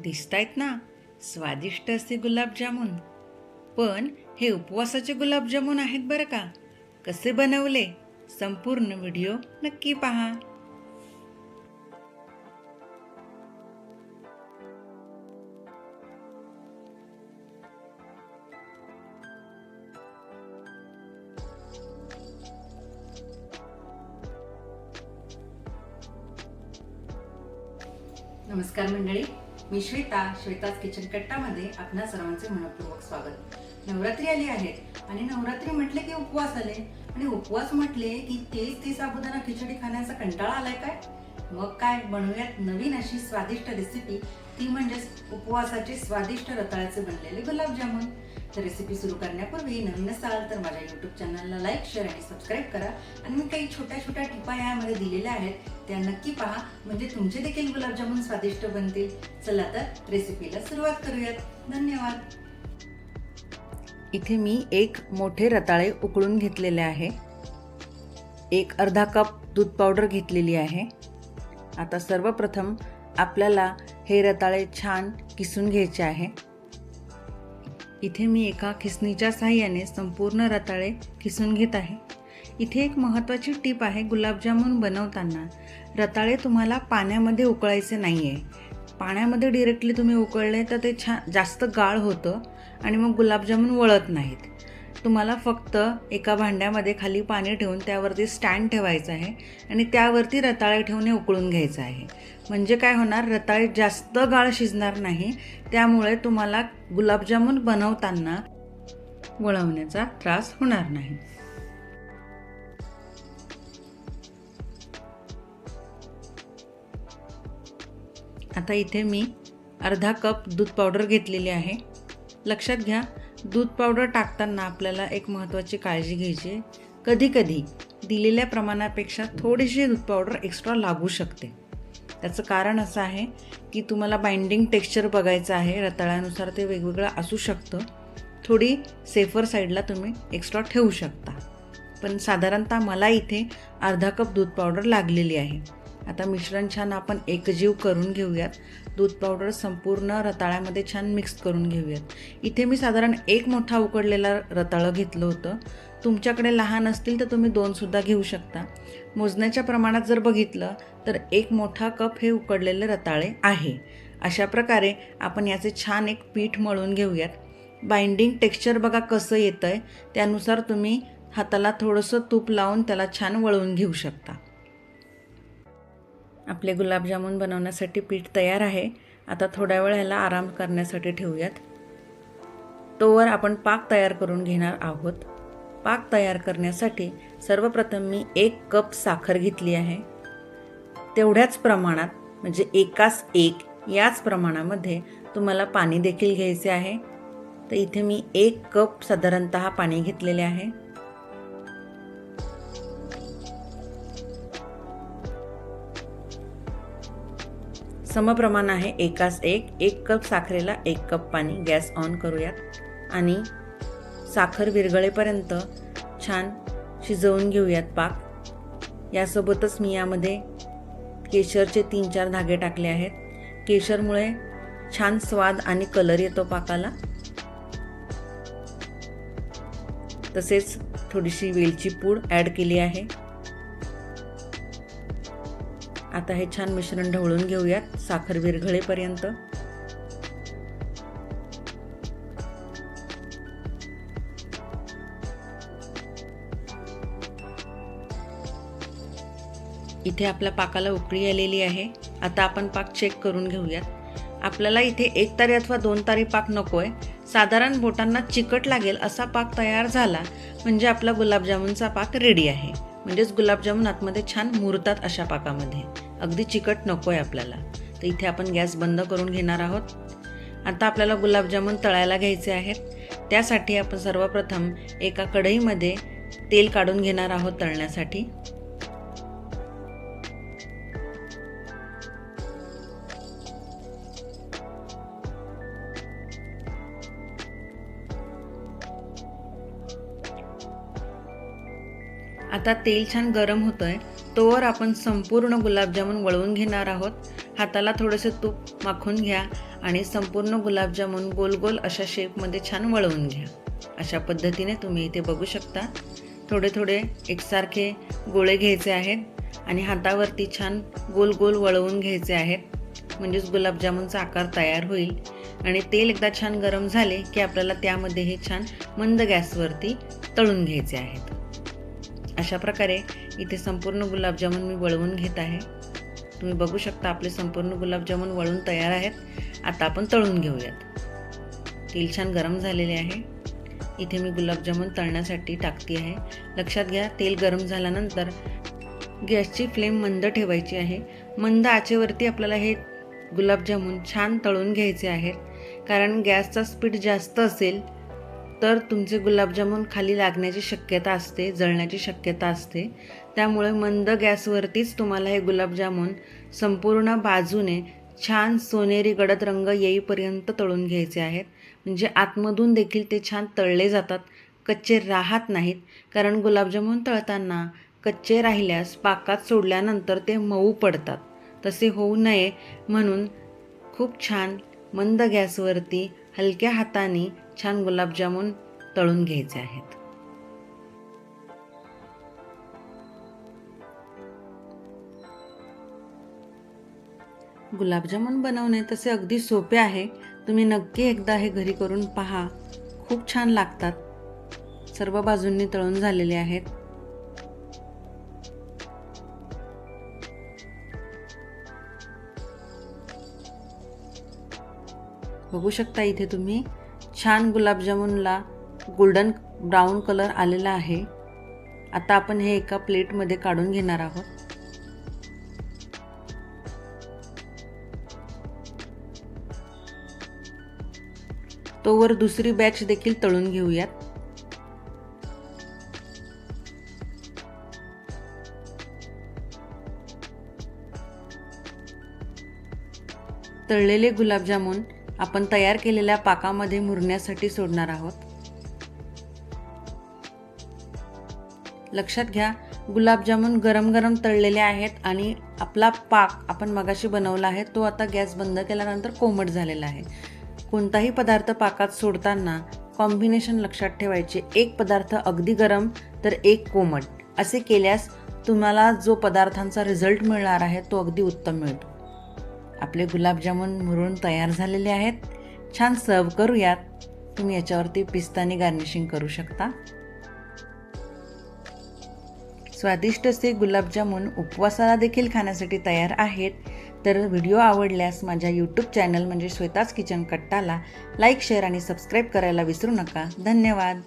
दिसतायत ना? स्वादिष्ट असे गुलाबजामुन. पण हे उपवासाचे गुलाबजामुन आहेत बरं का? कसे बनवले? संपूर्ण व्हिडिओ नक्की पहा. नमस्कार मंडळी. मी श्वेता श्वेताज किचन कट्टामध्ये आपणा सर्वांचे मनपूर्वक स्वागत. नवरात्री आली आहे आणि नवरात्री म्हटले की उपवास आले. आणि उपवास म्हटले की तेच ती साबुदाणा खिचडी खाण्याचा कंटाळा आलाय काय? मग काय बनवूयात नवीन अशी स्वादिष्ट रेसिपी ती म्हणजेच उपवासाचे स्वादिष्ट रताळ्याचे बनलेले गुलाबजामुन. तर रेसिपी सुरू करण्यापूर्वी नवीन असाल तर माझ्या युट्यूब चॅनलला लाईक शेअर आणि सबस्क्राईब करा. आणि मी काही छोट्या छोट्या टिपा यामध्ये दिलेल्या आहेत त्या नक्की पहा. म्हणजे तुमचे देखील गुलाबजामुन स्वादिष्ट बनतील. चला तर रेसिपीला सुरुवात करूयात. धन्यवाद. इथे मी एक मोठे रताळे उकळून घेतलेले आहे. एक अर्धा कप दूध पावडर घेतलेली आहे. आता सर्वप्रथम आपल्याला हे रताळे छान किसून घ्यायचे आहे. इथे मी एका खिसणीच्या साहाय्याने संपूर्ण रताळे किसून घेत आहे. इथे एक महत्त्वाची टीप आहे गुलाबजामुन बनवताना. रताळे तुम्हाला पाण्यामध्ये उकळायचे नाही आहे पाण्यामध्ये डिरेक्टली तुम्ही उकळले तर ते छान जास्त गाळ होतं आणि मग गुलाबजामुन वळत नाहीत. तुम्हाला फक्त एका भांड्यामध्ये खाली पाणी ठेवून त्यावरती स्टँड ठेवायचं आहे आणि त्यावरती रताळे ठेवून हे उकळून घ्यायचं आहे. म्हणजे काय होणार? रताळे जास्त गाळ शिजणार नाही. त्यामुळे तुम्हाला गुलाबजामुन बनवताना वळवण्याचा त्रास होणार नाही. आता इथे मी अर्धा कप दूध पावडर घेतलेली आहे. लक्षात घ्या. दूध पावडर टाकताना आपल्याला एक महत्त्वाची काळजी घ्यायची. कधीकधी दिलेल्या प्रमाणापेक्षा थोडीशी दूध पावडर एक्स्ट्रा लागू शकते. त्याचं कारण असं आहे की तुम्हाला बाइंडिंग टेक्स्चर बघायचं आहे रताळ्यानुसार ते वेगवेगळं असू शकतं. थोडी सेफर साईडला तुम्ही एक्स्ट्रा ठेवू शकता. पण साधारणतः मला इथे अर्धा कप दूध पावडर लागलेली आहे. आता मिश्रण छान आपण एकजीव करून घेऊयात. दूध पावडर संपूर्ण रताळ्यामध्ये छान मिक्स करून घेऊयात. इथे मी साधारण एक मोठा उकडलेला रताळं घेतलं होतं. तुमच्याकडे लहान असतील तर तुम्ही दोनसुद्धा घेऊ शकता. मोजण्याच्या प्रमाणात जर बघितलं तर एक मोठा कप हे उकडलेले रताळे आहे. अशा प्रकारे आपण याचे छान एक पीठ मळून घेऊयात. बाइंडिंग टेक्स्चर बघा कसं येतं आहे त्यानुसार तुम्ही हाताला थोडंसं तूप लावून त्याला छान वळवून घेऊ शकता. आपले गुलाबजामुन बनवण्यासाठी पीठ तयार आहे. आता थोड्या वेळ ह्याला आराम करण्यासाठी ठेवूयात. तोवर आपण पाक तयार करून घेणार आहोत. पाक तयार करण्यासाठी सर्वप्रथम मी एक कप साखर घेतली आहे. तेवढ्याच प्रमाणात म्हणजे एकास एक याच प्रमाणामध्ये तुम्हाला पाणी देखील घ्यायचे आहे. तर इथे मी एक कप साधारणत पाणी घेतलेले आहे. समप्रमाण आहे एकास एक एक कप साखरेला एक कप पाणी. गॅस ऑन करूयात. आणि साखर विरघळेपर्यंत छान शिजवून घेऊयात पाक. यासोबतच मी यामध्ये केशरचे तीन चार धागे टाकले आहेत. केशरमुळे छान स्वाद आणि कलर येतो पाकाला. तसेच थोडीशी वेलची पूड ॲड केली आहे. आता हे छान मिश्रण ढवळून घेऊयात साखर विरघळेपर्यंत. इथे आपल्या पाकाला उकळी आलेली आहे. आता आपण पाक चेक करून घेऊयात. आपल्याला इथे एक तारी अथवा दोन तारी पाक नको आहे साधारण बोटांना चिकट लागेल असा पाक तयार झाला म्हणजे आपला गुलाबजामुनचा पाक रेडी आहे. म्हणजेच गुलाबजामुन आतमध्ये छान मुरतात अशा पाकामध्ये. अगदी चिकट नको आहे आपल्याला. तर इथे आपण गॅस बंद करून घेणार आहोत. आता आपल्याला गुलाबजामुन तळायला घ्यायचे आहेत. त्यासाठी आपण सर्वप्रथम एका कढईमध्ये तेल काढून घेणार आहोत तळण्यासाठी. आता तेल छान गरम होतं आहे तोवर आपण संपूर्ण गुलाबजामुन वळवून घेणार आहोत. हाताला थोडंसं तूप माखून घ्या आणि संपूर्ण गुलाबजामुन गोल गोल अशा शेपमध्ये छान वळवून घ्या. अशा पद्धतीने तुम्ही इथे बघू शकता. थोडे थोडे एकसारखे गोळे घ्यायचे आहेत आणि हातावरती छान गोल गोल वळवून घ्यायचे आहेत. म्हणजेच गुलाबजामुनचा आकार तयार होईल. आणि तेल एकदा छान गरम झाले की आपल्याला त्यामध्ये हे छान मंद गॅसवरती तळून घ्यायचे आहेत. अशा प्रकारे इथे संपूर्ण गुलाबजामुन मी वळवून घेत आहे. तुम्ही बघू शकता आपले संपूर्ण गुलाबजामुन वळून तयार आहेत. आता आपण तळून घेऊयात. तेल छान गरम झालेले आहे. इथे मी गुलाबजामुन तळण्यासाठी टाकते आहे. लक्षात घ्या तेल गरम झाल्यानंतर गॅसची फ्लेम मंद ठेवायची आहे. मंद आचेवरती आपल्याला हे गुलाबजामुन छान तळून घ्यायचे आहेत कारण गॅसचा स्पीड जास्त असेल तर तुमचे गुलाबजामुन खाली लागण्याची शक्यता असते जळण्याची शक्यता असते. त्यामुळे मंद गॅसवरतीच तुम्हाला हे गुलाबजामुन संपूर्ण बाजूने छान सोनेरी गडद रंग येईपर्यंत तळून घ्यायचे आहेत. म्हणजे आतमधून देखील ते छान तळले जातात. कच्चे राहत नाहीत. कारण गुलाबजामुन तळताना कच्चे राहिल्यास पाकात सोडल्यानंतर ते मऊ पडतात. तसे होऊ नये म्हणून खूप छान मंद गॅसवरती हलक्या हाताने छान गुलाबजामुन तळून घ्यायचे आहेत. गुलाबजामुन बनवणे तसे अगदी सोपे आहे. तुम्ही नक्की एकदा हे घरी करून पहा. खूप छान लागतात. सर्व बाजूंनी तळून झालेले आहेत. बघू शकता इथे तुम्ही. छान गुलाबजामुनला गोल्डन ब्राऊन कलर आलेला आहे. आता आपण हे एका प्लेटमध्ये काढून घेणार आहोत. तोवर दुसरी बॅच देखील तळून घेऊयात. तळलेले गुलाबजामुन आपण तयार केलेल्या पाकामध्ये मुरण्यासाठी सोडणार आहोत. लक्षात घ्या गुलाबजामुन गरम गरम तळलेले आहेत आणि आपला पाक आपण मगाशी बनवला आहे तो आता गॅस बंद केल्यानंतर कोमट झालेला आहे. कोणताही पदार्थ पाकात सोडताना कॉम्बिनेशन लक्षात ठेवायचे. एक पदार्थ अगदी गरम तर एक कोमट. असे केल्यास तुम्हाला जो पदार्थांचा रिझल्ट मिळणार आहे तो अगदी उत्तम मिळतो. आपले गुलाबजामुन मुरून तयार झालेले आहेत. छान सर्व करूयात. तुम्ही याच्यावरती पिस्तानी गार्निशिंग करू शकता. स्वादिष्ट असे गुलाबजामुन उपवासाला देखील खाण्यासाठी तयार आहेत. तर व्हिडिओ आवडल्यास माझ्या यूट्यूब चॅनल म्हणजे श्वेताच किचन कट्टाला लाईक शेअर आणि सबस्क्राईब करायला विसरू नका. धन्यवाद.